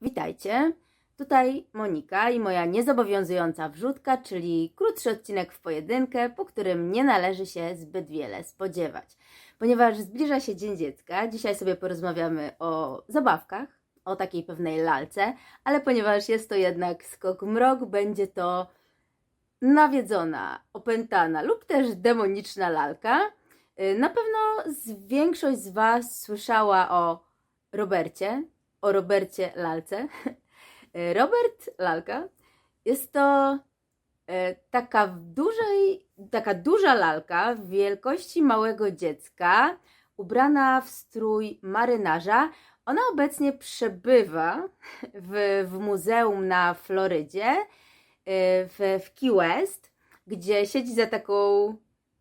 Witajcie. Tutaj Monika i moja niezobowiązująca wrzutka, czyli krótszy odcinek w pojedynkę, po którym nie należy się zbyt wiele spodziewać. Ponieważ zbliża się Dzień Dziecka, dzisiaj sobie porozmawiamy o zabawkach, o takiej pewnej lalce, ale ponieważ jest to jednak skok mrok, będzie to nawiedzona, opętana lub też demoniczna lalka. Y, Na pewno większość z Was słyszała o Robercie, o Robercie Lalce. Y, Robert Lalka jest to e, taka dużej, taka duża lalka wielkości małego dziecka, ubrana w strój marynarza. Ona obecnie przebywa w, w muzeum na Florydzie, e, w, w Key West, gdzie siedzi za taką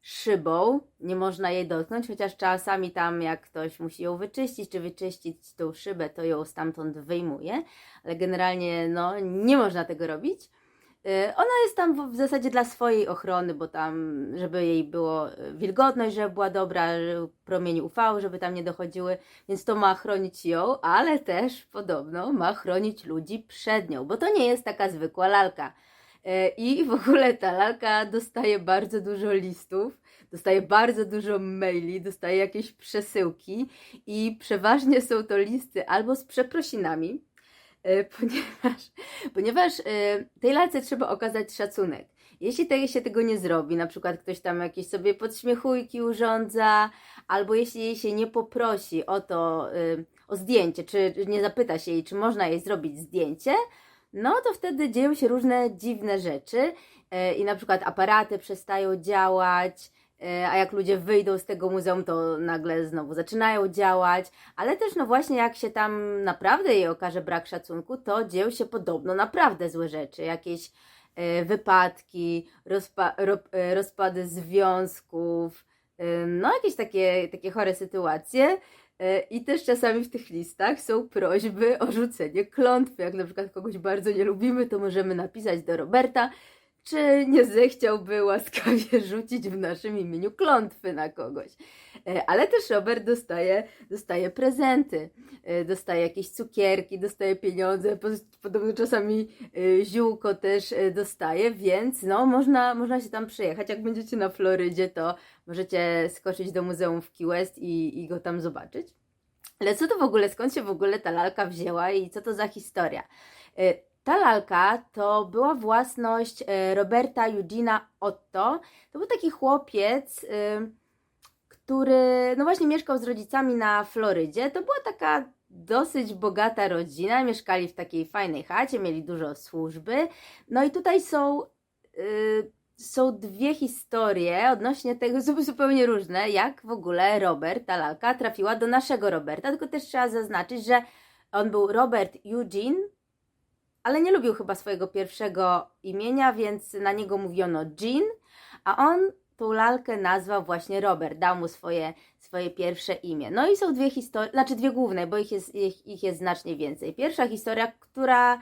szybą. Nie można jej dotknąć, chociaż czasami tam, jak ktoś musi ją wyczyścić, czy wyczyścić tą szybę, to ją stamtąd wyjmuje, ale generalnie no, nie można tego robić. Y, Ona jest tam w- zasadzie dla swojej ochrony, bo tam, żeby jej było y, wilgotność, żeby była dobra, że promienie UV, żeby tam nie dochodziły, więc to ma chronić ją, ale też podobno ma chronić ludzi przed nią, bo to nie jest taka zwykła lalka. Y, I w ogóle ta lalka dostaje bardzo dużo listów, dostaje bardzo dużo maili, dostaje jakieś przesyłki i przeważnie są to listy albo z przeprosinami, y, ponieważ ponieważ y, tej lalce trzeba okazać szacunek. Jeśli te, się tego nie zrobi, na przykład ktoś tam jakieś sobie podśmiechujki urządza, albo jeśli jej się nie poprosi o to, o zdjęcie, czy nie zapyta się jej, czy można jej zrobić zdjęcie, no to wtedy dzieją się różne dziwne rzeczy y, i na przykład aparaty przestają działać, y, a jak ludzie wyjdą z tego muzeum, to nagle znowu zaczynają działać, ale też no właśnie jak się tam naprawdę jej okaże brak szacunku, to dzieją się podobno naprawdę złe rzeczy, jakieś e, wypadki, rozpa- ro- e, rozpady związków, e, no jakieś takie, takie chore sytuacje. E, I też czasami w tych listach są prośby o rzucenie klątwy. Jak na przykład kogoś bardzo nie lubimy, to możemy napisać do Roberta, czy nie zechciałby łaskawie rzucić w naszym imieniu klątwy na kogoś. E, Ale też Robert dostaje, dostaje prezenty, e, dostaje jakieś cukierki, dostaje pieniądze, po- podobno czasami e, ziółko też dostaje, więc no można, można się tam przyjechać. Jak będziecie na Florydzie, to możecie skoczyć do muzeum w Key West i, i go tam zobaczyć. Ale co to w ogóle, skąd się w ogóle ta lalka wzięła i co to za historia? Ta lalka to była własność e, Roberta Eugena Otto. To był taki chłopiec, y, który no właśnie mieszkał z rodzicami na Florydzie. To była taka dosyć bogata rodzina, mieszkali w takiej fajnej chacie, mieli dużo służby. No i tutaj są, y, są dwie historie odnośnie tego, zupełnie różne, jak w ogóle Robert, ta lalka, trafiła do naszego Roberta, tylko też trzeba zaznaczyć, że on był Robert Eugene, ale nie lubił chyba swojego pierwszego imienia, więc na niego mówiono Jean, a on tą lalkę nazwał właśnie Robert, dał mu swoje, swoje pierwsze imię. No i są dwie historie, znaczy dwie główne, bo ich jest, ich, ich jest znacznie więcej. Pierwsza historia, która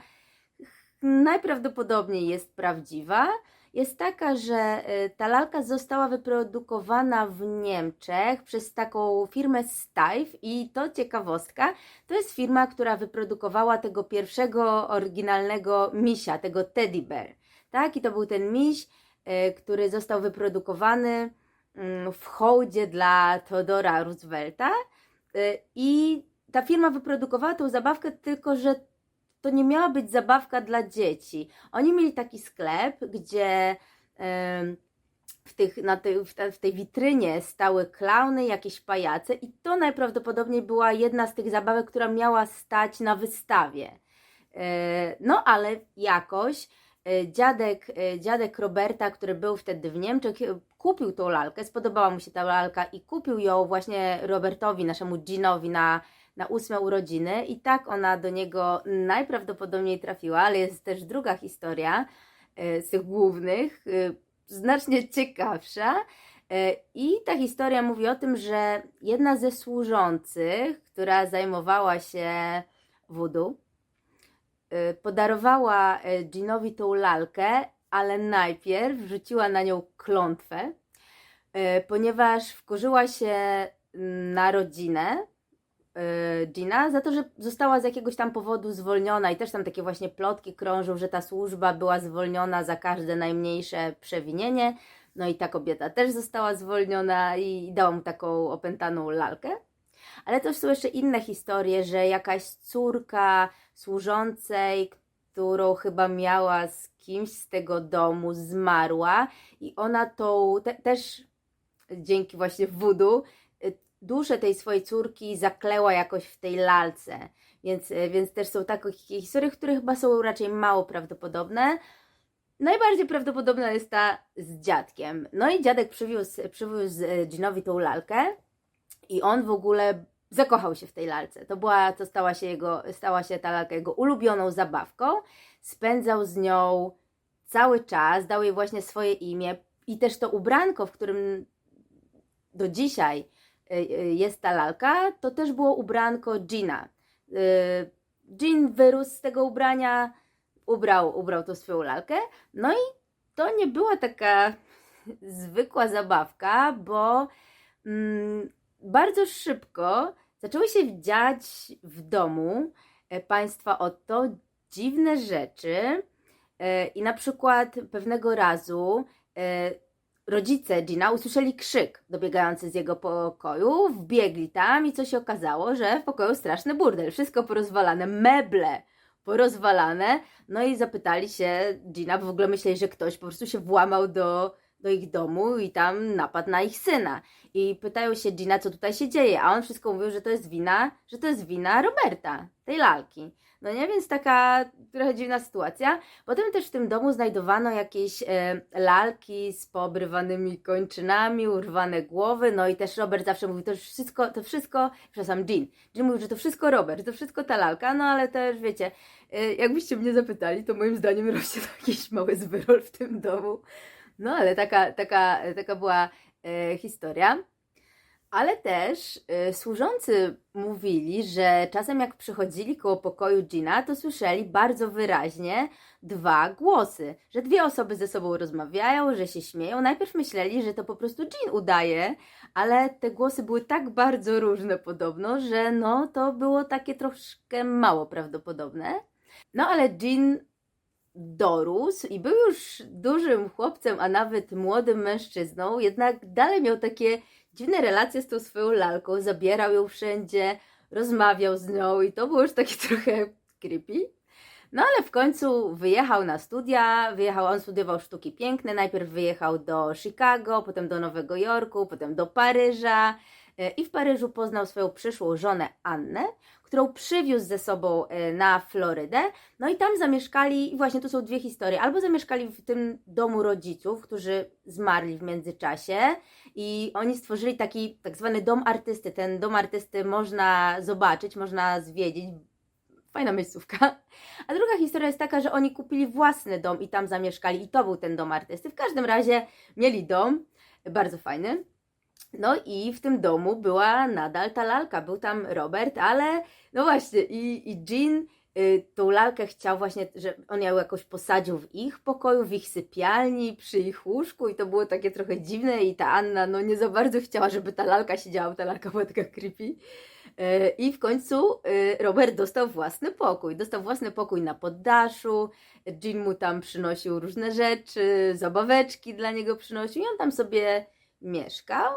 najprawdopodobniej jest prawdziwa, jest taka, że y, ta lalka została wyprodukowana w Niemczech przez taką firmę Steiff i to ciekawostka, to jest firma, która wyprodukowała tego pierwszego oryginalnego misia, tego teddy bear. Tak, i to był ten miś, y, który został wyprodukowany mm, w hołdzie dla Theodora Roosevelta. Y, I ta firma wyprodukowała tą zabawkę, tylko że to nie miała być zabawka dla dzieci. Oni mieli taki sklep, gdzie w, tych, na tej, w, te, w tej witrynie stały klauny, jakieś pajace, i to najprawdopodobniej była jedna z tych zabawek, która miała stać na wystawie. E, No ale jakoś e, dziadek, e, dziadek Roberta, który był wtedy w Niemczech, kupił tą lalkę, spodobała mu się ta lalka i kupił ją właśnie Robertowi, naszemu Ginowi na, na ósme urodziny i tak ona do niego najprawdopodobniej trafiła, ale jest też druga historia e, z tych głównych, e, znacznie ciekawsza. E, I ta historia mówi o tym, że jedna ze służących, która zajmowała się y, podarowała Ginowi tą lalkę, ale najpierw rzuciła na nią klątwę, ponieważ wkurzyła się na rodzinę, Gina za to, że została z jakiegoś tam powodu zwolniona i też tam takie właśnie plotki krążą, że ta służba była zwolniona za każde najmniejsze przewinienie. No i ta kobieta też została zwolniona i dała mu taką opętaną lalkę. Ale też są jeszcze inne historie, że jakaś córka służącej, którą chyba miała z kimś z tego domu, zmarła i ona tą te, też dzięki właśnie y, duszę tej swojej córki zakleła jakoś w tej lalce. Więc, y, więc też są takie historie, które chyba są raczej mało prawdopodobne. Najbardziej prawdopodobna jest ta z dziadkiem. No i dziadek przywiózł, przywiózł y, Ginowi tą lalkę i on w ogóle zakochał się w tej lalce. To była, to stała się jego, stała się ta lalka jego ulubioną zabawką. Spędzał z nią cały czas, dał jej właśnie swoje imię i też to ubranko, w którym do dzisiaj jest ta lalka, to też było ubranko Gina. Y, Jean wyrósł z tego ubrania, ubrał, ubrał tą swoją lalkę, no i to nie była taka zwykła zabawka, bo mm, bardzo szybko zaczęły się dziać w domu e, państwa oto dziwne rzeczy e, i na przykład pewnego razu e, rodzice Gina usłyszeli krzyk dobiegający z jego pokoju, wbiegli tam i co się okazało, że w pokoju straszny burdel, wszystko porozwalane, meble porozwalane, no i zapytali się Gina, bo w ogóle myśleli, że ktoś po prostu się włamał do, do ich domu i tam napadł na ich syna. I pytają się Gina, co tutaj się dzieje, a on wszystko mówił, że to jest wina, że to jest wina Roberta, tej lalki. No nie, więc taka trochę dziwna sytuacja. Potem też w tym domu znajdowano jakieś e, lalki z poobrywanymi kończynami, urwane głowy, no i też Robert zawsze mówił, to wszystko, to wszystko, przepraszam, Jean. Jean mówił, że to wszystko Robert, to wszystko ta lalka, no ale też wiecie, e, jakbyście mnie zapytali, to moim zdaniem rośnie jakiś mały zwyrol w tym domu. No ale taka, taka, taka była historia. Ale też y, służący mówili, że czasem jak przychodzili koło pokoju Gina, to słyszeli bardzo wyraźnie dwa głosy, że dwie osoby ze sobą rozmawiają, że się śmieją. Najpierw myśleli, że to po prostu Jean udaje, ale te głosy były tak bardzo różne podobno, że no to było takie troszkę mało prawdopodobne. No ale Jean dorósł i był już dużym chłopcem, a nawet młodym mężczyzną, jednak dalej miał takie dziwne relacje z tą swoją lalką, zabierał ją wszędzie, rozmawiał z nią i to było już takie trochę creepy. No ale w końcu wyjechał na studia, wyjechał, on studiował sztuki piękne, najpierw wyjechał do Chicago, potem do Nowego Jorku, potem do Paryża e, i w Paryżu poznał swoją przyszłą żonę Annę, którą przywiózł ze sobą e, na Florydę. No i tam zamieszkali, i właśnie tu są dwie historie. Albo zamieszkali w tym domu rodziców, którzy zmarli w międzyczasie i oni stworzyli taki tak zwany dom artysty. Ten dom artysty można zobaczyć, można zwiedzić. Fajna miejscówka. A druga historia jest taka, że oni kupili własny dom i tam zamieszkali i to był ten dom artysty. W każdym razie mieli dom, bardzo fajny. No i w tym domu była nadal ta lalka, był tam Robert, ale no właśnie i, i Jean y, tą lalkę chciał właśnie, że on ją jakoś posadził w ich pokoju, w ich sypialni, przy ich łóżku i to było takie trochę dziwne i ta Anna no nie za bardzo chciała, żeby ta lalka siedziała, ta lalka była taka creepy. Y, I w końcu y, Robert dostał własny pokój. Dostał własny pokój na poddaszu. Jean mu tam przynosił różne rzeczy, zabaweczki dla niego przynosił i on tam sobie mieszkał.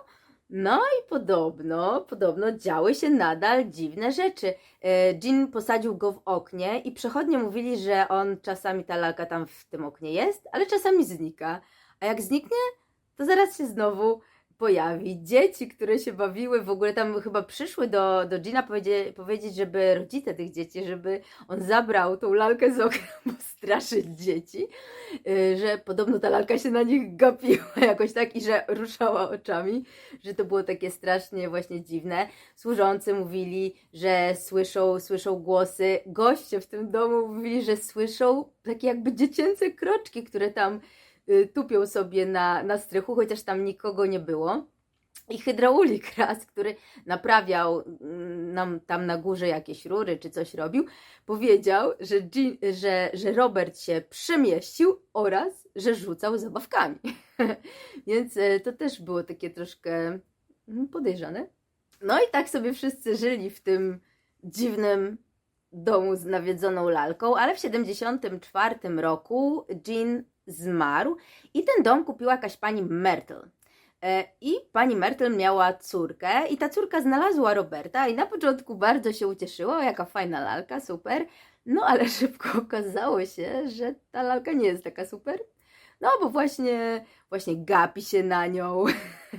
No i podobno, podobno działy się nadal dziwne rzeczy. E, Jean posadził go w oknie i przechodnie mówili, że on czasami ta lalka tam w tym oknie jest, ale czasami znika. A jak zniknie, to zaraz się znowu pojawi. Dzieci, które się bawiły, w ogóle tam chyba przyszły do, do Gina powiedzie, powiedzieć, żeby rodzice tych dzieci, żeby on zabrał tą lalkę z okna, bo straszyć dzieci, y, że podobno ta lalka się na nich gapiła jakoś tak i że ruszała oczami, że to było takie strasznie właśnie dziwne. Służący mówili, że słyszą, słyszą głosy, goście w tym domu mówili, że słyszą takie jakby dziecięce kroczki, które tam tupią sobie na, na strychu, chociaż tam nikogo nie było. I hydraulik raz, który naprawiał mm, nam tam na górze jakieś rury czy coś robił, powiedział, że, że, że Robert się przemieścił oraz, że rzucał zabawkami. Więc e, to też było takie troszkę mm, podejrzane. No i tak sobie wszyscy żyli w tym dziwnym domu z nawiedzoną lalką, ale w 74 roku Jean zmarł i ten dom kupiła jakaś pani Myrtle. E, I pani Myrtle miała córkę i ta córka znalazła Roberta i na początku bardzo się ucieszyła, jaka fajna lalka, super. No ale szybko okazało się, że ta lalka nie jest taka super. No bo właśnie, właśnie gapi się na nią,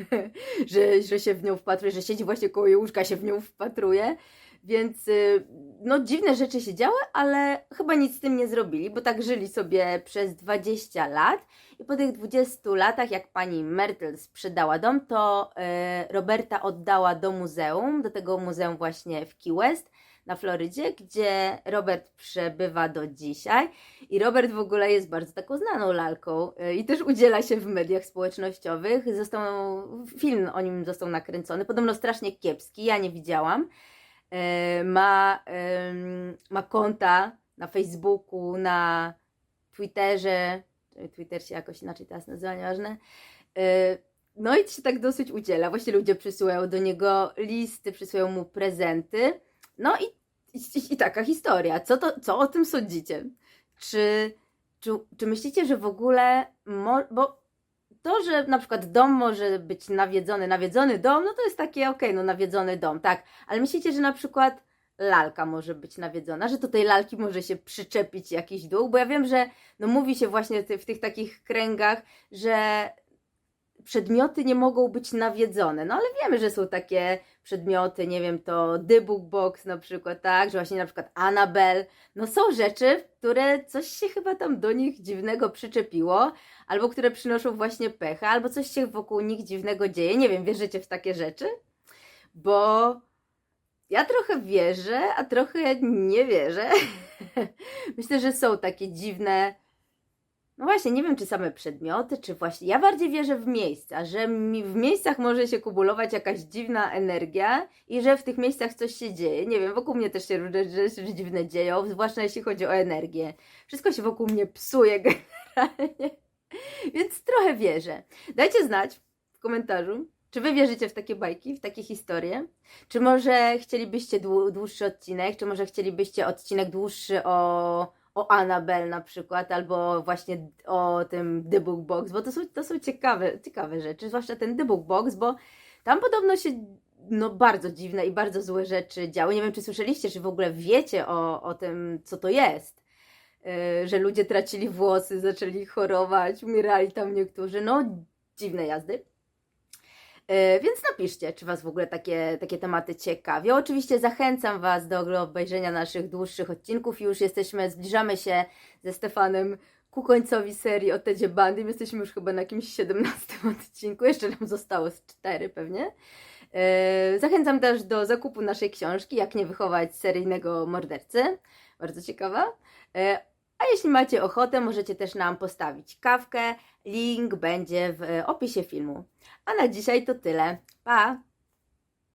że, że się w nią wpatruje, że siedzi właśnie koło łóżka, się w nią wpatruje. Więc y, no dziwne rzeczy się działy, ale chyba nic z tym nie zrobili, bo tak żyli sobie przez 20 lat i po tych 20 latach, jak pani Myrtle sprzedała dom, to y, Roberta oddała do muzeum, do tego muzeum właśnie w Key West na Florydzie, gdzie Robert przebywa do dzisiaj. I Robert w ogóle jest bardzo taką znaną lalką y, i też udziela się w mediach społecznościowych. Został, film o nim został nakręcony, podobno strasznie kiepski, ja nie widziałam. Y, Ma, ma konta na Facebooku, na Twitterze, Twitter się jakoś inaczej teraz nazywa, nieważne. Y, No i się tak dosyć udziela. Właśnie ludzie przysyłają do niego listy, przysyłają mu prezenty. No i, i, i taka historia. Co, to, co o tym sądzicie? Czy, czy, czy myślicie, że w ogóle. Mo, bo to, że na przykład dom może być nawiedzony, nawiedzony dom, no to jest takie, okej, no nawiedzony dom, tak. Ale myślicie, że na przykład lalka może być nawiedzona, że do tej lalki może się przyczepić jakiś duch? Bo ja wiem, że no mówi się właśnie w tych takich kręgach, że przedmioty nie mogą być nawiedzone. No ale wiemy, że są takie przedmioty, nie wiem, to The Book Box na przykład, tak, że właśnie na przykład Annabelle. No są rzeczy, które coś się chyba tam do nich dziwnego przyczepiło, albo które przynoszą właśnie pecha, albo coś się wokół nich dziwnego dzieje. Nie wiem, wierzycie w takie rzeczy? Bo ja trochę wierzę, a trochę nie wierzę. Myślę, że są takie dziwne. No właśnie, nie wiem, czy same przedmioty, czy właśnie. Ja bardziej wierzę w miejsca, że mi w miejscach może się kumulować jakaś dziwna energia i że w tych miejscach coś się dzieje. Nie wiem, wokół mnie też się różne rzeczy dziwne dzieją, zwłaszcza jeśli chodzi o energię. Wszystko się wokół mnie psuje generalnie. Więc trochę wierzę. Dajcie znać w komentarzu, czy wy wierzycie w takie bajki, w takie historie? Czy może chcielibyście dłu- dłuższy odcinek, czy może chcielibyście odcinek dłuższy o, o Annabelle na przykład, albo właśnie o tym The Book Box, bo to są, to są ciekawe, ciekawe rzeczy, zwłaszcza ten The Book Box, bo tam podobno się no, bardzo dziwne i bardzo złe rzeczy działy. Nie wiem, czy słyszeliście, czy w ogóle wiecie o, o tym, co to jest. Yy, że ludzie tracili włosy, zaczęli chorować, umierali tam niektórzy. No, dziwne jazdy. E, Więc napiszcie, czy Was w ogóle takie, takie tematy ciekawią. Oczywiście zachęcam Was do obejrzenia naszych dłuższych odcinków. Już jesteśmy, zbliżamy się ze Stefanem ku końcowi serii o Tedzie Bandy. Jesteśmy już chyba na jakimś 17 odcinku. Jeszcze nam zostało z 4 pewnie. E, Zachęcam też do zakupu naszej książki Jak nie wychować seryjnego mordercy. Bardzo ciekawa. A jeśli macie ochotę, możecie też nam postawić kawkę. Link będzie w e, opisie filmu. A na dzisiaj to tyle. Pa!